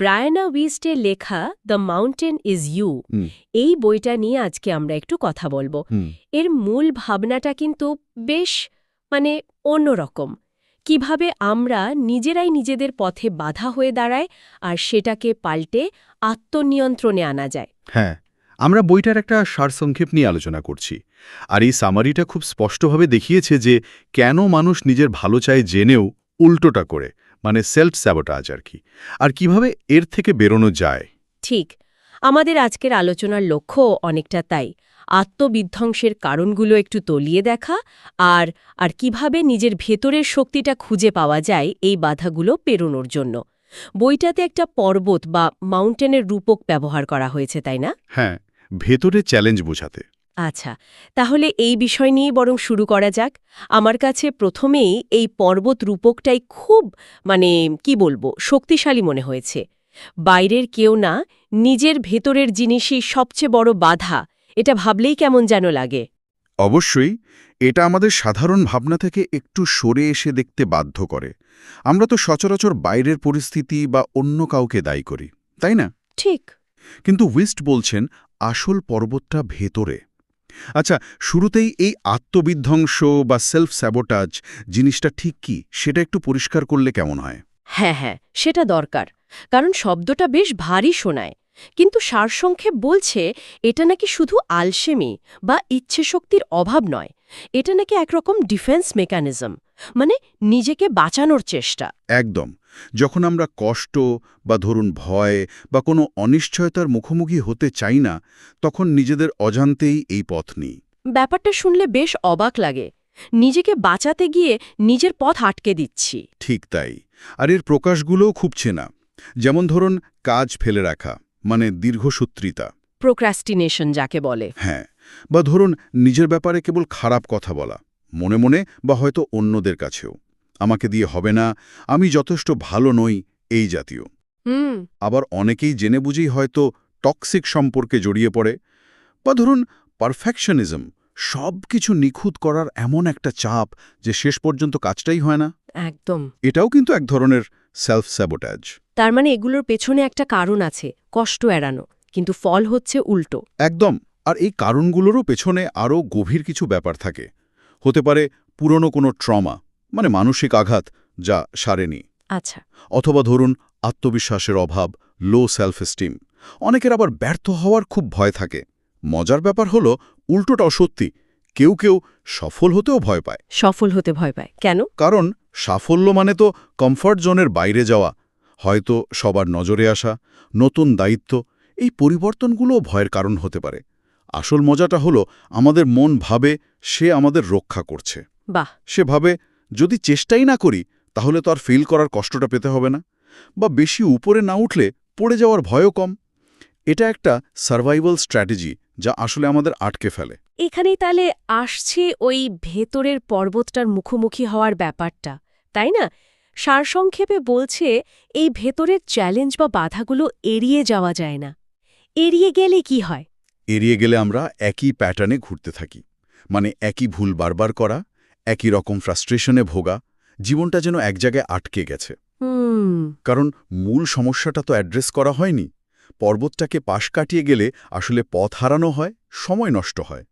Brianna উইস্টের লেখা the mountain is you. এই বইটা নিয়ে আজকে আমরা একটু কথা বলব। এর মূল ভাবনাটা কিন্তু বেশ মানে অন্যরকম। কীভাবে আমরা নিজেরাই নিজেদের পথে বাধা হয়ে দাঁড়ায় আর সেটাকে পাল্টে আত্মনিয়ন্ত্রণে আনা যায়। হ্যাঁ আমরা বইটার একটা সারসংক্ষেপ নিয়ে আলোচনা করছি। আর এই সামারিটা খুব স্পষ্টভাবে দেখিয়েছে যে কেন মানুষ নিজের ভালো চায় জেনেও উল্টোটা করে। মানে সেলফ স্যাবোটাজ আর কি। আর কীভাবে এর থেকে বেরোনো যায়? ঠিক। আমাদের আজকের আলোচনার লক্ষ্য অনেকটা তাই। আত্মবিধ্বংসের কারণগুলো একটু তলিয়ে দেখা আর আর কীভাবে নিজের ভেতরের শক্তিটা খুঁজে পাওয়া যায় এই বাধাগুলো পেরোনোর জন্য। বইটাতে একটা পর্বত বা মাউন্টেনের রূপক ব্যবহার করা হয়েছে তাই না? হ্যাঁ ভেতরে চ্যালেঞ্জ বোঝাতে। আচ্ছা তাহলে এই বিষয় নিয়েই বরং শুরু করা যাক। আমার কাছে প্রথমেই এই পর্বত রূপকটাই খুব মানে কি বলব শক্তিশালী মনে হয়েছে। বাইরের কেউ না নিজের ভেতরের জিনিসই সবচেয়ে বড় বাধা। এটা ভাবলেই কেমন যেন লাগে। অবশ্যই এটা আমাদের সাধারণ ভাবনা থেকে একটু সরে এসে দেখতে বাধ্য করে। আমরা তো সচরাচর বাইরের পরিস্থিতি বা অন্য কাউকে দায়ী করি তাই না? ঠিক। কিন্তু উইস্ট বলছেন আসল পর্বতটা ভেতরে। আচ্ছা শুরুতেই এই আত্মবিধ্বংস বা সেলফ স্যাবোটাজ জিনিসটা ঠিক কি? সেটা একটু পরিষ্কার করলে কেমন হয়? হ্যাঁ হ্যাঁ সেটা দরকার। কারণ শব্দটা বেশ ভারী শোনায়। কিন্তু সারসংক্ষেপ বলছে, এটা নাকি শুধু আলসেমি বা ইচ্ছেশক্তির অভাব নয় এটা নাকি একরকম ডিফেন্স মেকানিজম মানে নিজেকে বাঁচানোর চেষ্টা। একদম। যখন আমরা কষ্ট বা ধরুন ভয় বা কোনো অনিশ্চয়তার মুখোমুখি হতে চাই না তখন নিজেদের অজান্তেই এই পথ নিই। ব্যাপারটা শুনলে বেশ অবাক লাগে। নিজেকে বাঁচাতে গিয়ে নিজের পথ আটকে দিচ্ছি। ঠিক তাই। আর এর প্রকাশগুলোও খুব চেনা। যেমন ধরুন কাজ ফেলে রাখা মানে দীর্ঘসূত্রিতা। প্রোক্রাস্টিনেশন যাকে বলে। হ্যাঁ। বা ধরুন নিজের ব্যাপারে কেবল খারাপ কথা বলা মনে মনে বা হয়তো অন্যদের কাছেও। আমাকে দিয়ে হবে না আমি যথেষ্ট ভালো নই এই জাতীয়। হুম। আবার অনেকেই জেনে বুঝেই হয়তো টক্সিক সম্পর্কে জড়িয়ে পড়ে বা ধরুন পারফেকশনিজম সব কিছু নিখুঁত করার এমন একটা চাপ যে শেষ পর্যন্ত কাজটাই হয় না। একদম। এটাও কিন্তু এক ধরনের সেলফ স্যাবোটাজ তার মানে এগুলোর পেছনে একটা কারণ আছে কষ্ট এড়ানো কিন্তু ফল হচ্ছে উল্টো। একদম। আর এই কারণগুলোরও পেছনে আরও গভীর কিছু ব্যাপার থাকে। হতে পারে পুরনো কোনো ট্রমা মানে মানসিক আঘাত যা সারেনি। আচ্ছা। অথবা ধরুন আত্মবিশ্বাসের অভাব লো সেলফ এস্টিম অনেকের আবার ব্যর্থ হওয়ার খুব ভয় থাকে। মজার ব্যাপার হলো উল্টোটাও সত্যি। কেউ কেউ সফল হতেও ভয় পায়। সফল হতে ভয় পায়। কেন? কারণ সাফল্য মানে তো কমফর্ট জোনের বাইরে যাওয়া হয়তো সবার নজরে আসা নতুন দায়িত্ব এই পরিবর্তনগুলোও ভয়ের কারণ হতে পারে। আসল মজাটা হলো আমাদের মন ভাবে সে আমাদের রক্ষা করছে। বাহ। সে ভাবে যদি চেষ্টাই না করি তাহলে তো আর ফিল করার কষ্টটা পেতে হবে না। বা বেশি উপরে না উঠলে পড়ে যাওয়ার ভয়ও কম। এটা একটা সার্ভাইভাল স্ট্র্যাটেজি যা আসলে আমাদের আটকে ফেলে। এখানেই তাহলে আসছে ওই ভেতরের পর্বতটার মুখোমুখি হওয়ার ব্যাপারটা তাই না? সারসংক্ষেপে বলছে এই ভেতরের চ্যালেঞ্জ বা বাধাগুলো এড়িয়ে যাওয়া যায় না। এড়িয়ে গেলে কি হয়? এড়িয়ে গেলে আমরা একই প্যাটার্নে ঘুরতে থাকি। মানে একই ভুল বারবার করা একই রকম ফ্রাস্ট্রেশনে ভোগা জীবনটা যেন এক জায়গায় আটকে গেছে। কারণ মূল সমস্যাটা তো অ্যাড্রেস করা হয়নি। পর্বতটাকে পাশ কাটিয়ে গেলে আসলে পথ হারানো হয় সময় নষ্ট হয়।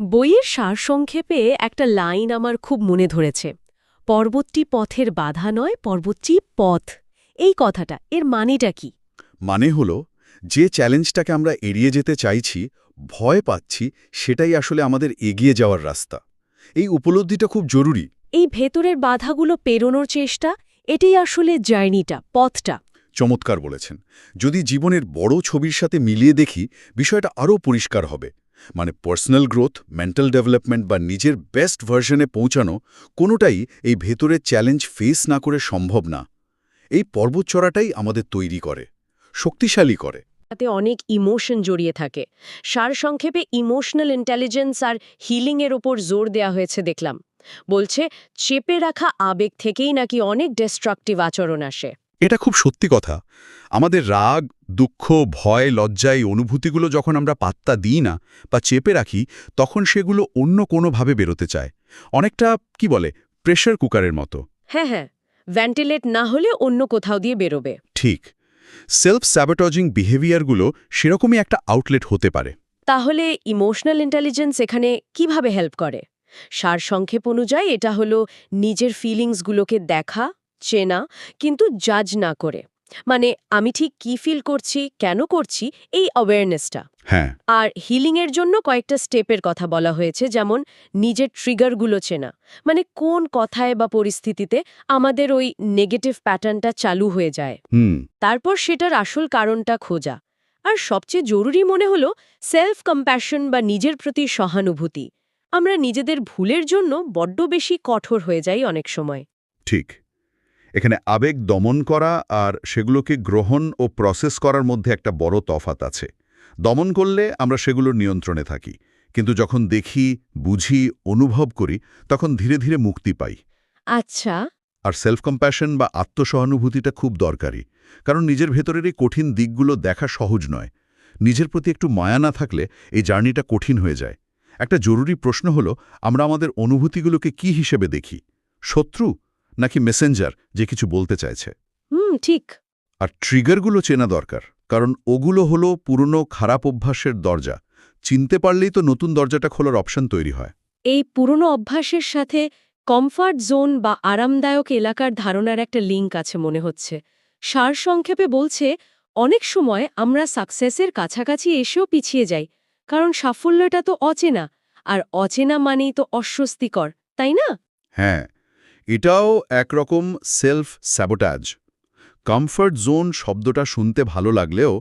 বইয়ের সারসংক্ষেপে একটা লাইন আমার খুব মনে ধরেছে। পর্বতটি পথের বাধা নয় পর্বতটি পথ। এই কথাটা এর মানেটা কি? মানে হল যে চ্যালেঞ্জটাকে আমরা এড়িয়ে যেতে চাইছি ভয় পাচ্ছি সেটাই আসলে আমাদের এগিয়ে যাওয়ার রাস্তা। এই উপলব্ধিটা খুব জরুরি। এই ভেতরের বাধাগুলো পেরোনোর চেষ্টা এটাই আসলে জার্নিটা পথটা। চমৎকার বলেছেন। যদি জীবনের বড় ছবির সাথে মিলিয়ে দেখি বিষয়টা আরও পরিষ্কার হবে। মানে পার্সোনাল গ্রোথ মেন্টাল ডেভেলপমেন্ট বা নিজের বেস্ট ভার্সনে পৌঁছানো কোনোটাই এই ভেতরের চ্যালেঞ্জ ফেস না করে সম্ভব না। এই পর্বত চড়াটাই আমাদের তৈরি করে শক্তিশালী করে। তাতে অনেক ইমোশন জড়িয়ে থাকে। সারসংক্ষেপে ইমোশনাল ইন্টেলিজেন্স আর হিলিংয়ের ওপর জোর দেয়া হয়েছে দেখলাম। বলছে চেপে রাখা আবেগ থেকেই নাকি অনেক ডিস্ট্রাকটিভ আচরণ আসে। এটা খুব সত্যি কথা। আমাদের রাগ দুঃখ ভয় লজ্জা এই অনুভূতিগুলো যখন আমরা পাত্তা দিই না বা চেপে রাখি তখন সেগুলো অন্য কোনোভাবে বেরোতে চায়। অনেকটা কি বলে প্রেশার কুকারের মতো। হ্যাঁ হ্যাঁ। ভেন্টিলেট না হলে অন্য কোথাও দিয়ে বেরোবে। ঠিক। সেলফ স্যাবটজিং বিহেভিয়ারগুলো সেরকমই একটা আউটলেট হতে পারে। তাহলে ইমোশনাল ইন্টেলিজেন্স এখানে কীভাবে হেল্প করে? সার সংক্ষেপ অনুযায়ী এটা হলো নিজের ফিলিংসগুলোকে দেখা, চেনা, কিন্তু জাজ না করে। মানে আমি ঠিক কি ফিল করছি কেন করছি এই অ্যাওয়ারনেসটা হ্যাঁ। আর হিলিংয়ের জন্য কয়েকটা স্টেপের কথা বলা হয়েছে যেমন নিজের ট্রিগারগুলো চেনা। মানে কোন কথায় বা পরিস্থিতিতে আমাদের ওই নেগেটিভ প্যাটার্নটা চালু হয়ে যায়। হুম। তারপর সেটার আসল কারণটা খোঁজা। আর সবচেয়ে জরুরি মনে হলো সেলফ কম্প্যাশন বা নিজের প্রতি সহানুভূতি। আমরা নিজেদের ভুলের জন্য বড্ড বেশি কঠোর হয়ে যাই অনেক সময়। ঠিক। এখানে আবেগ দমন করা আর সেগুলোকে গ্রহণ ও প্রসেস করার মধ্যে একটা বড় তফাত আছে। দমন করলে আমরা সেগুলোর নিয়ন্ত্রণে থাকি কিন্তু যখন দেখি বুঝি অনুভব করি তখন ধীরে ধীরে মুক্তি পাই। আচ্ছা। আর সেলফ কম্প্যাশন বা আত্মসহানুভূতিটা খুব দরকারি কারণ নিজের ভেতরের এই কঠিন দিকগুলো দেখা সহজ নয়। নিজের প্রতি একটু মায়া না থাকলে এই জার্নিটা কঠিন হয়ে যায়। একটা জরুরি প্রশ্ন হলো আমরা আমাদের অনুভূতিগুলোকে কি হিসেবে দেখি? শত্রু নাকি মেসেঞ্জার যে কিছু বলতে চাইছে। হুম ঠিক। আর ট্রিগারগুলো চেনা দরকার কারণ ওগুলো হলো পুরনো খারাপ অভ্যাসের দরজা। চিনতে পারলেই তো নতুন দরজাটা খোলার অপশন তৈরি হয়। এই পুরনো অভ্যাসের সাথে কমফর্ট জোন বা আরামদায়ক এলাকার ধারণার একটা লিঙ্ক আছে মনে হচ্ছে। সারসংক্ষেপে বলছে অনেক সময় আমরা সাকসেসের কাছাকাছি এসেও পিছিয়ে যাই কারণ সাফল্যটা তো অচেনা আর অচেনা মানেই তো অস্বস্তিকর তাই না? হ্যাঁ এটাও একরকম সেলফ স্যাবোটাজ কমফর্ট জোন শব্দটা শুনতে ভালো লাগলেও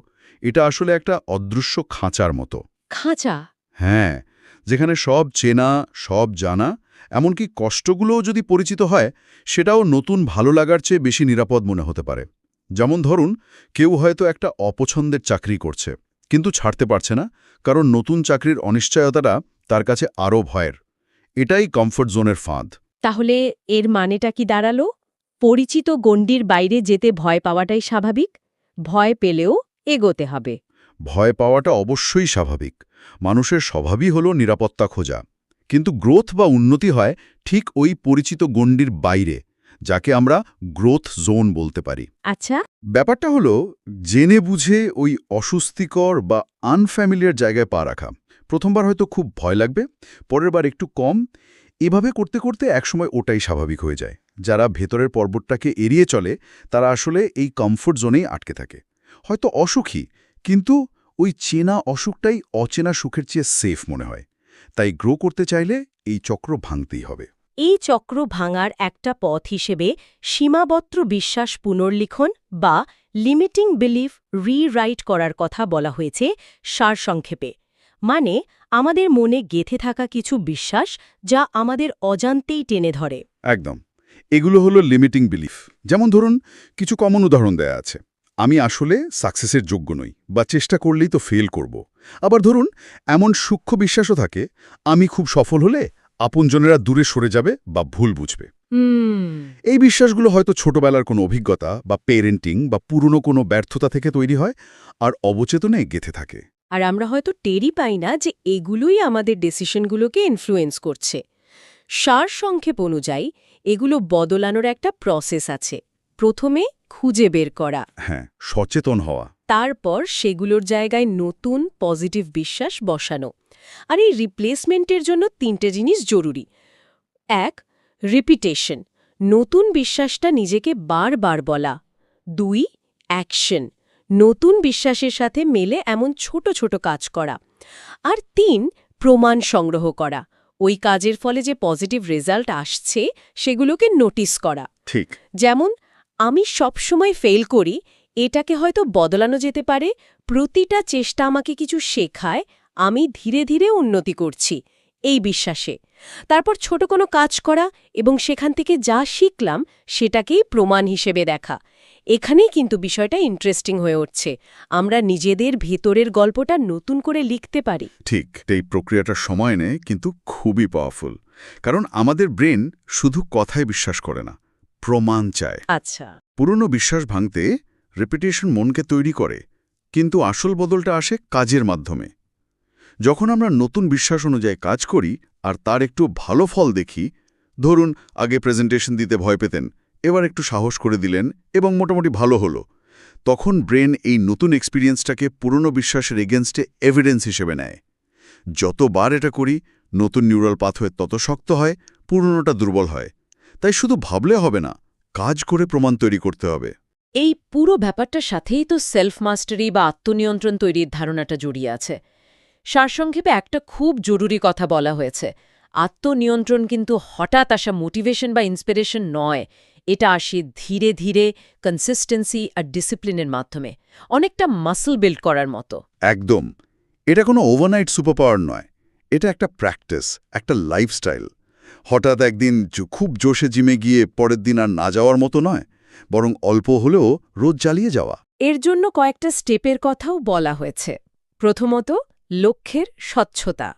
এটা আসলে একটা অদৃশ্য খাঁচার মতো। খাঁচা? হ্যাঁ যেখানে সব চেনা সব জানা এমনকি কষ্টগুলোও যদি পরিচিত হয় সেটাও নতুন ভালো লাগার চেয়ে বেশি নিরাপদ মনে হতে পারে। যেমন ধরুন কেউ হয়তো একটা অপছন্দের চাকরি করছে কিন্তু ছাড়তে পারছে না কারণ নতুন চাকরির অনিশ্চয়তাটা তার কাছে আরও ভয়ের। এটাই কমফর্ট জোনের ফাঁদ। তাহলে এর মানেটা কি দাঁড়াল? পরিচিত গণ্ডির বাইরে যেতে ভয় পাওয়াটাই স্বাভাবিক ভয় পেলেও এগোতে হবে। ভয় পাওয়াটা অবশ্যই স্বাভাবিক। মানুষের স্বভাবই হল নিরাপত্তা খোঁজা। কিন্তু গ্রোথ বা উন্নতি হয় ঠিক ওই পরিচিত গণ্ডির বাইরে যাকে আমরা গ্রোথ জোন বলতে পারি। আচ্ছা। ব্যাপারটা হলো জেনে বুঝে ওই অস্বস্তিকর বা আনফ্যামিলিয়ার জায়গায় পা রাখা। প্রথমবার হয়তো খুব ভয় লাগবে পরের বার একটু কম এভাবে করতে করতে একসময় ওটাই স্বাভাবিক হয়ে যায়। যারা ভেতরের পর্বতটাকে এড়িয়ে চলে, তারা আসলে এই কমফোর্ট জোনেই আটকে থাকে। হয়তো অসুখী, কিন্তু ওই চেনা অসুখটাই অচেনা সুখের চেয়ে সেফ মনে হয়। তাই গ্রো করতে চাইলে এই চক্র ভাঙতেই হবে। এই চক্র ভাঙার একটা পথ হিসেবে সীমাবত্র বিশ্বাস পুনর্লিখন বা লিমিটিং বিলিফ রিরাইট করার কথা বলা হয়েছে সারসংক্ষেপে। মানে আমাদের মনে গেথে থাকা কিছু বিশ্বাস যা আমাদের অজান্তেই টেনে ধরে। একদম। এগুলো হলো লিমিটিং বিলিফ যেমন ধরুন কিছু কমন উদাহরণ দেয়া আছে। আমি আসলে সাকসেসের যোগ্য নই বা চেষ্টা করলেই তো ফেল করব। আবার ধরুন এমন সূক্ষ্ম বিশ্বাসও থাকে আমি খুব সফল হলে আপনজনেরা দূরে সরে যাবে বা ভুল বুঝবে। এই বিশ্বাসগুলো হয়তো ছোটবেলার কোনো অভিজ্ঞতা বা পেরেন্টিং বা পুরনো কোনো ব্যর্থতা থেকে তৈরি হয় আর অবচেতনে গেথে থাকে। আর আমরা হয়তো টেরই পাই না যে এগুলোই আমাদের ডিসিশনগুলোকে ইনফ্লুয়েন্স করছে। সার সংক্ষেপ অনুযায়ী এগুলো বদলানোর একটা প্রসেস আছে। প্রথমে খুঁজে বের করা। হ্যাঁ সচেতন হওয়া। তারপর সেগুলোর জায়গায় নতুন পজিটিভ বিশ্বাস বসানো। আর এই রিপ্লেসমেন্টের জন্য তিনটে জিনিস জরুরি। এক রিপিটেশন নতুন বিশ্বাসটা নিজেকে বারবার বলা। দুই অ্যাকশন নতুন বিশ্বাসের সাথে মেলে এমন ছোট ছোট কাজ করা। আর তিন প্রমাণ সংগ্রহ করা। ওই কাজের ফলে যে পজিটিভ রেজাল্ট আসছে সেগুলোকে নোটিস করা। ঠিক। যেমন আমি সবসময় ফেল করি এটাকে হয়তো বদলানো যেতে পারে প্রতিটা চেষ্টা আমাকে কিছু শেখায় আমি ধীরে ধীরে উন্নতি করছি এই বিশ্বাসে। তারপর ছোট কোনো কাজ করা এবং সেখান থেকে যা শিখলাম সেটাকেই প্রমাণ হিসেবে দেখা। এখানেই কিন্তু বিষয়টা ইন্টারেস্টিং হয়ে উঠছে। আমরা নিজেদের ভেতরের গল্পটা নতুন করে লিখতে পারি। ঠিক এই প্রক্রিয়াটা সময় নেয় কিন্তু খুবই পাওয়ারফুল কারণ আমাদের ব্রেন শুধু কথায় বিশ্বাস করে না প্রমাণ চায়। আচ্ছা। পুরনো বিশ্বাস ভাঙতে রেপিটেশন মনকে তৈরি করে কিন্তু আসল বদলটা আসে কাজের মাধ্যমে। যখন আমরা নতুন বিশ্বাস অনুযায়ী কাজ করি আর তার একটু ভালো ফল দেখি ধরুন আগে প্রেজেন্টেশন দিতে ভয় পেতেন এবার একটু সাহস করে দিলেন এবং মোটামুটি ভালো হলো। তখন ব্রেন এই নতুন এক্সপিরিয়েন্সটাকে পুরনো বিশ্বাসের এগেনস্টে এভিডেন্স হিসেবে নেয়। যতবার এটা করি, নতুন নিউরাল পাথওয়ে তত শক্ত হয়, পুরনোটা দুর্বল হয়। তাই শুধু ভাবলে হবে না, কাজ করে প্রমাণ তৈরি করতে হবে। এই পুরো ব্যাপারটার সাথেই তো সেলফ মাস্টারি বা আত্মনিয়ন্ত্রণ তৈরির ধারণাটা জড়িয়ে আছে। সারসংক্ষেপে একটা খুব জরুরি কথা বলা হয়েছে। আত্মনিয়ন্ত্রণ কিন্তু হঠাৎ আসা মোটিভেশন বা ইন্সপিরেশন নয়। এটা আসে ধীরে ধীরে কনসিস্টেন্সি আর ডিসিপ্লিনের মাধ্যমে। অনেকটা মাসল বিল্ড করার মতো। একদম। এটা কোনো ওভারনাইট সুপারপাওয়ার নয়। এটা একটা প্র্যাকটিস একটা লাইফস্টাইল হঠাৎ একদিন খুব জোশে জিমে গিয়ে পরের দিন আর না যাওয়ার মতো নয় বরং অল্প হলেও রোজ জ্বালিয়ে যাওয়া। এর জন্য কয়েকটা স্টেপের কথাও বলা হয়েছে। প্রথমত লক্ষ্যের স্বচ্ছতা।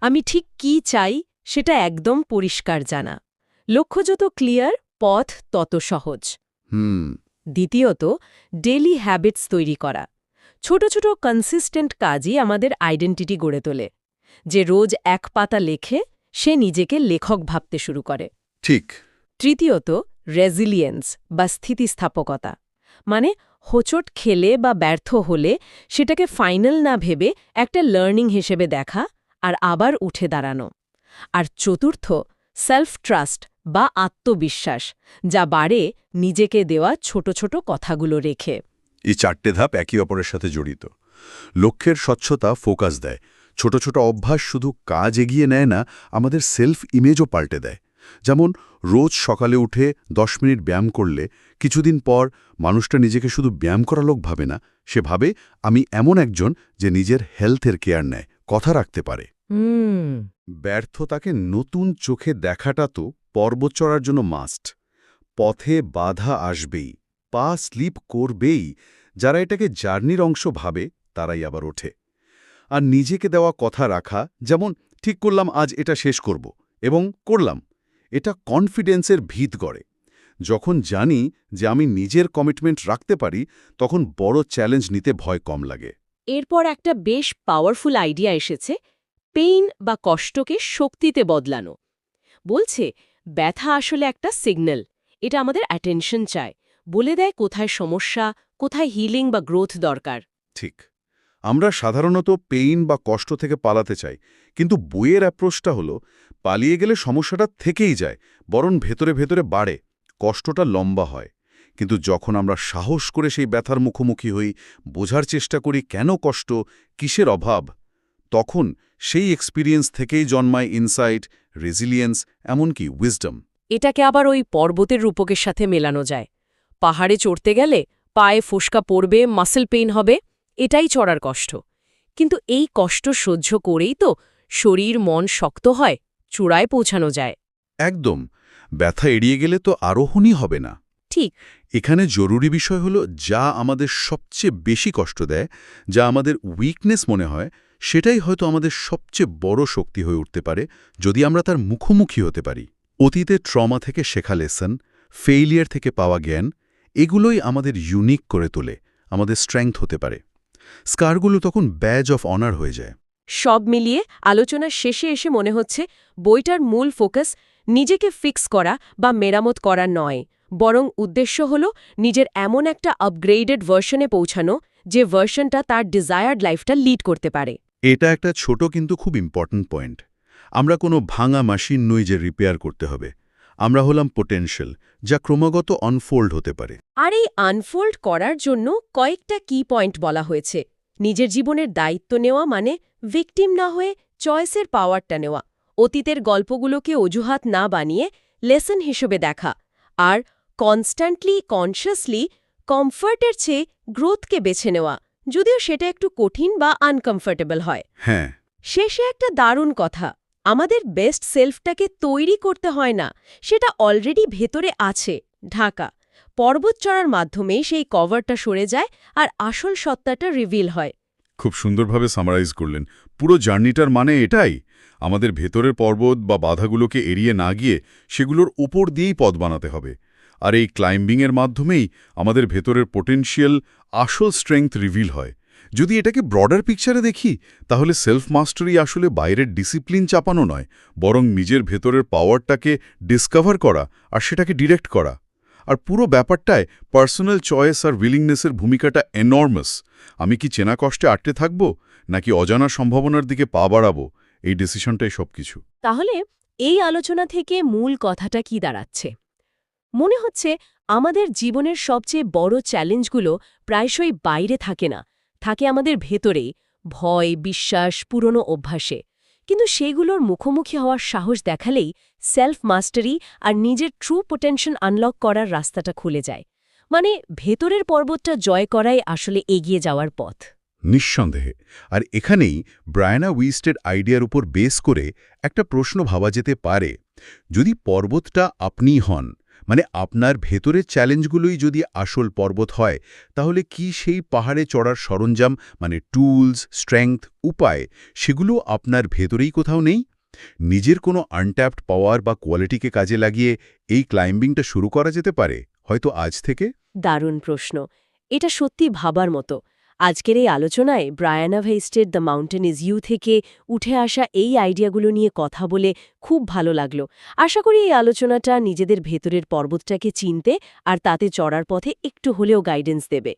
আমি ঠিক কি চাই সেটা একদম পরিষ্কার জানা। লক্ষ্য যত ক্লিয়ার পথ তত সহজ। হুম। দ্বিতীয়ত ডেলি হ্যাবিটস তৈরি করা। ছোট ছোট কনসিস্টেন্ট কাজই আমাদের আইডেন্টিটি গড়ে তোলে। যে রোজ এক পাতা লেখে সে নিজেকে লেখক ভাবতে শুরু করে। ঠিক। তৃতীয়ত রেজিলিয়েন্স বা স্থিতিস্থাপকতা। মানে হোচট খেলে বা ব্যর্থ হলে সেটাকে ফাইনাল না ভেবে একটা লার্নিং হিসেবে দেখা আর আবার উঠে দাঁড়ানো। আর চতুর্থ সেলফ ট্রাস্ট বা আত্মবিশ্বাস যা বাড়ে নিজেকে দেওয়া ছোট ছোট কথাগুলো রেখে। এই চারটে ধাপ একে অপরের সাথে জড়িত। লক্ষ্যের স্বচ্ছতা ফোকাস দেয়। ছোট ছোট অভ্যাস শুধু কাজ এগিয়ে নেয় না আমাদের সেলফ ইমেজও পাল্টে দেয়। যেমন রোজ সকালে উঠে দশ মিনিট ব্যায়াম করলে কিছুদিন পর মানুষটা নিজেকে শুধু ব্যায়াম করা লোক ভাবে না সে ভাবে আমি এমন একজন যে নিজের হেলথের কেয়ার নেয় কথা রাখতে পারে। ব্যর্থতাকে নতুন চোখে দেখাটা তো পর্বত চড়ার জন্য মাস্ট পথে বাধা আসবেই, পা স্লিপ করবেই। যারা এটাকে জার্নির অংশ ভাবে, তারাই আবার ওঠে। আর নিজেকে দেওয়া কথা রাখা, যেমন, ঠিক করলাম, আজ এটা শেষ করব। এবং, করলাম। এটা কনফিডেন্সের ভিত গড়ে। যখন জানি যে আমি নিজের কমিটমেন্ট রাখতে পারি, তখন বড় চ্যালেঞ্জ নিতে ভয় কম লাগে। এরপর একটা বেশ পাওয়ারফুল আইডিয়া এসেছে পেইন বা কষ্টকে শক্তিতে বদলানো। বলছে ব্যথা আসলে একটা সিগন্যাল এটা আমাদের অ্যাটেনশন চায়। বলে দেয় কোথায় সমস্যা, কোথায় হিলিং বা গ্রোথ দরকার। ঠিক, আমরা সাধারণত পেইন বা কষ্ট থেকে পালাতে চাই, কিন্তু বইয়ের অ্যাপ্রোচটা হলো, পালিয়ে গেলে সমস্যাটা থেকেই যায়, বরং ভেতরে ভেতরে বাড়ে, কষ্টটা লম্বা হয়। কিন্তু যখন আমরা সাহস করে সেই ব্যথার মুখোমুখি হই, বোঝার চেষ্টা করি কেন কষ্ট, কিসের অভাব তখন সেই এক্সপিরিয়েন্স থেকেই জন্মায় ইনসাইট রেজিলিয়েন্স এমনকি উইজডম এটাকে আবার ওই পর্বতের রূপকের সাথে মেলানো যায়। পাহাড়ে চড়তে গেলে পায়ে ফোসকা পড়বে মাসেল পেইন হবে এটাই চড়ার কষ্ট। কিন্তু এই কষ্ট সহ্য করেই তো শরীর মন শক্ত হয় চূড়ায় পৌঁছানো যায়। একদম ব্যথা এড়িয়ে গেলে তো আরোহণই হবে না। ঠিক। এখানে জরুরি বিষয় হলো যা আমাদের সবচেয়ে বেশি কষ্ট দেয় যা আমাদের উইকনেস মনে হয় সেটাই হয়তো আমাদের সবচেয়ে বড় শক্তি হয়ে উঠতে পারে যদি আমরা তার মুখোমুখি হতে পারি। অতীতে ট্রমা থেকে শেখা লেসন ফেইলিয়ার থেকে পাওয়া জ্ঞান, এগুলোই আমাদের ইউনিক করে তোলে, আমাদের স্ট্রেংথ হতে পারে। স্কারগুলো তখন ব্যাজ অফ অনার হয়ে যায়। সব মিলিয়ে আলোচনার শেষে এসে মনে হচ্ছে বইটার মূল ফোকাস নিজেকে ফিক্স করা বা মেরামত করা নয়, বরং উদ্দেশ্য হল নিজের এমন একটা আপগ্রেডেড ভার্সনে পৌঁছানো, যে ভার্সনটা তার ডিজায়ার্ড লাইফটা লিড করতে পারে। এটা একটা ছোট কিন্তু খুব ইম্পর্ট্যান্ট পয়েন্ট আমরা কোনো ভাঙা মেশিন নই যে রিপেয়ার করতে হবে। আমরা হলাম পোটেনশিয়াল যা ক্রমাগত অনফোল্ড হতে পারে। আর এই আনফোল্ড করার জন্য কয়েকটা কি পয়েন্ট বলা হয়েছে। নিজের জীবনের দায়িত্ব নেওয়া মানে ভিকটিম না হয়ে চয়েসের পাওয়ারটা নেওয়া। অতীতের গল্পগুলোকে অজুহাত না বানিয়ে লেসন হিসেবে দেখা। আর কনস্ট্যান্টলি কনশিয়াসলি কমফর্টের চেয়ে গ্রোথকে বেছে নেওয়া। যদিও সেটা একটু কঠিন বা আনকমফর্টেবল হয়। হ্যাঁ। শেষে একটা দারুণ কথা আমাদের বেস্ট সেলফটাকে তৈরি করতে হয় না সেটা অলরেডি ভেতরে আছে ঢাকা। পর্বত চড়ার মাধ্যমেই সেই কভারটা সরে যায় আর আসল সত্তাটা রিভিল হয়। খুব সুন্দরভাবে সামারাইজ করলেন। পুরো জার্নিটার মানে এটাই আমাদের ভেতরের পর্বত বা বাধাগুলোকে এড়িয়ে না গিয়ে সেগুলোর উপর দিয়েই পথ বানাতে হবে। আর এই ক্লাইম্বিংয়ের মাধ্যমেই আমাদের ভেতরের পোটেনশিয়াল আসল স্ট্রেংথ রিভিল হয়। যদি এটাকে ব্রডার পিকচারে দেখি, তাহলে সেলফ মাস্টারি আসলে বাইরের ডিসিপ্লিন চাপানো নয়, বরং নিজের ভেতরের পাওয়ারটাকে ডিসকভার করা আর সেটাকে ডিরেক্ট করা। আর পুরো ব্যাপারটায় পার্সোনাল চয়েস আর উইলিংনেসের ভূমিকাটা এনর্মাস আমি কি চেনা কষ্টে আটকে থাকব, নাকি অজানা সম্ভাবনার দিকে পা বাড়াবো? এই ডিসিশনটাই সবকিছু। তাহলে এই আলোচনা থেকে মূল কথাটা কি দাঁড়াচ্ছে? মনে হচ্ছে আমাদের জীবনের সবচেয়ে বড় চ্যালেঞ্জগুলো প্রায়শই বাইরে থাকে না, থাকে আমাদের ভেতরেই, ভয়, বিশ্বাস, পুরনো অভ্যাসে। কিন্তু সেগুলোর মুখোমুখি হওয়ার সাহস দেখালেই সেলফ মাস্টারি আর নিজের ট্রু পোটেনশন আনলক করার রাস্তাটা খুলে যায়। মানে ভেতরের পর্বতটা জয় করাই আসলে এগিয়ে যাওয়ার পথ। নিঃসন্দেহে। আর এখানেই ব্রায়ানা উইস্টের আইডিয়ার উপর বেস করে একটা প্রশ্ন ভাবা যেতে পারে। যদি পর্বতটা আপনিই হন মানে আপনার ভেতরের চ্যালেঞ্জগুলোই যদি আসল পর্বত হয়, তাহলে কি সেই পাহাড়ে চড়ার সরঞ্জাম মানে টুলস স্ট্রেংথ উপায়, সেগুলো আপনার ভেতরেই কোথাও নেই? নিজের কোনো আনট্যাপড পাওয়ার বা কোয়ালিটিকে কাজে লাগিয়ে এই ক্লাইম্বিংটা শুরু করা যেতে পারে, হয়তো আজ থেকে? দারুণ প্রশ্ন। এটা সত্যি ভাবার মতো। আজকের এই আলোচনায় ব্রায়ানা ভেস্টের দ্য মাউন্টেন ইজ ইউ থেকে উঠে আসা এই আইডিয়াগুলো নিয়ে কথা বলে খুব ভালো লাগল। আশা করি এই আলোচনাটা নিজেদের ভেতরের পর্বতটাকে চিনতে আর তাতে চড়ার পথে একটু হলেও গাইডেন্স দেবে।